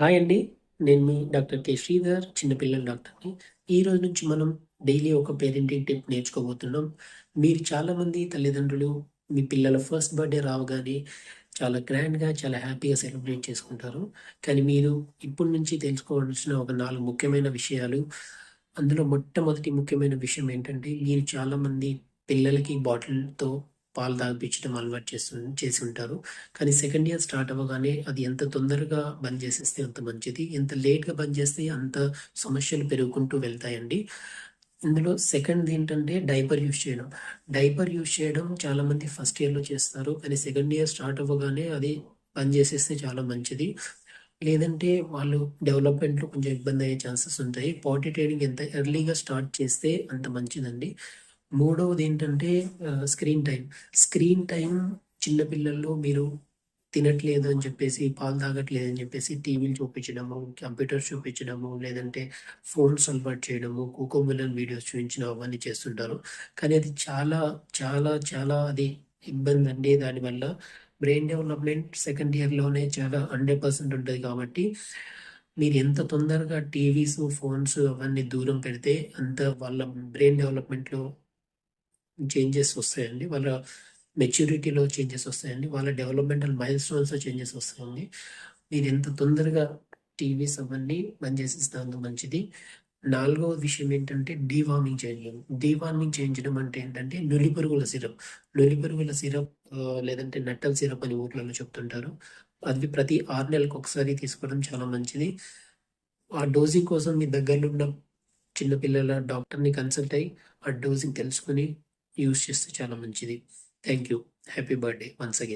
Hi అండి. నేను మీ doctor K. Sridhar చిన్నపిల్లల డాక్టర్‌ని. ఈ రోజు నుంచి మనం డైలీ ఒక పేరెంటింగ్ టిప్ నేర్చుకోబోతున్నాం. మీరు చాలామంది తల్లిదండ్రులు మీ పిల్లల ఫస్ట్ బర్త్‌డే రావగానే చాలా గ్రాండ్‌గా, చాలా హ్యాపీగా సెలబ్రేట్ చేసుకుంటారు. కానీ మీరు ఇప్పటి నుంచి తెలుసుకోవాల్సిన ఒక నాలుగు ముఖ్యమైన విషయాలు. అందులో మొట్టమొదటి ముఖ్యమైన విషయం ఏంటంటే, మీరు చాలామంది పిల్లలకి బాటిల్‌తో పాలు తాగిపించడం అలవాటు చేస్తు చేసి ఉంటారు. కానీ సెకండ్ ఇయర్ స్టార్ట్ అవ్వగానే అది ఎంత తొందరగా బంద్ చేసేస్తే అంత మంచిది. ఎంత లేట్‌గా బంద్ చేస్తే అంత సమస్యలు పెరుగుకుంటూ వెళ్తాయండి. ఇందులో సెకండ్‌ది ఏంటంటే డైపర్ యూజ్ చేయడం. డైపర్ యూజ్ చేయడం చాలామంది ఫస్ట్ ఇయర్‌లో చేస్తారు. కానీ సెకండ్ ఇయర్ స్టార్ట్ అవ్వగానే అది బంద్ చేసేస్తే చాలా మంచిది. లేదంటే వాళ్ళు డెవలప్‌మెంట్‌లో కొంచెం ఇబ్బంది అయ్యే ఛాన్సెస్ ఉంటాయి. పాటీ ట్రైనింగ్ ఎంత ఎర్లీగా స్టార్ట్ చేస్తే అంత మంచిదండి. మూడవది ఏంటంటే స్క్రీన్ టైం స్క్రీన్ టైం చిన్నపిల్లల్లో మీరు తినట్లేదు అని చెప్పేసి, పాలు తాగట్లేదు అని చెప్పేసి టీవీలు చూపించడము, కంప్యూటర్స్ చూపించడము, లేదంటే ఫోన్స్ అలవాటు చేయడము, కోకోమెలన్ వీడియోస్ చూపించడం అవన్నీ చేస్తుంటారు. కానీ అది చాలా, చాలా, చాలా అది ఇబ్బంది అండి దానివల్ల బ్రెయిన్ డెవలప్‌మెంట్ సెకండ్ ఇయర్‌లోనే చాలా హండ్రెడ్ పర్సెంట్ ఉంటుంది కాబట్టి, మీరు ఎంత తొందరగా టీవీస్, ఫోన్స్ అవన్నీ దూరం పెడితే అంత వాళ్ళ బ్రెయిన్ డెవలప్‌మెంట్‌లో చేంజెస్ వస్తాయండి. వాళ్ళ మెచ్యూరిటీలో చేంజెస్ వస్తాయండి. వాళ్ళ డెవలప్‌మెంటల్ మైల్‌స్టోన్స్‌లో చేంజెస్ వస్తాయండి. మీరు ఎంత తొందరగా టీవీస్ అవన్నీ బంద్ చేసేస్తే అంత మంచిది. నాలుగవ విషయం ఏంటంటే డీవార్మింగ్ చేయడం డీవార్మింగ్ చేయించడం అంటే ఏంటంటే నులిపురుగుల సిరప్. నులిపురుగుల సిరప్ లేదంటే నట్టల సిరప్ అని ఊర్లలో చెప్తుంటారు. అది ప్రతి ఆరు నెలలకు ఒకసారి తీసుకోవడం చాలా మంచిది. ఆ డోసింగ్ కోసం మీ దగ్గరలో ఉన్న చిన్నపిల్లల డాక్టర్‌ని కన్సల్ట్ అయ్యి, ఆ డోసింగ్ తెలుసుకొని యూస్ చేస్తే చాలా మంచిది. Thank you. Happy birthday once again.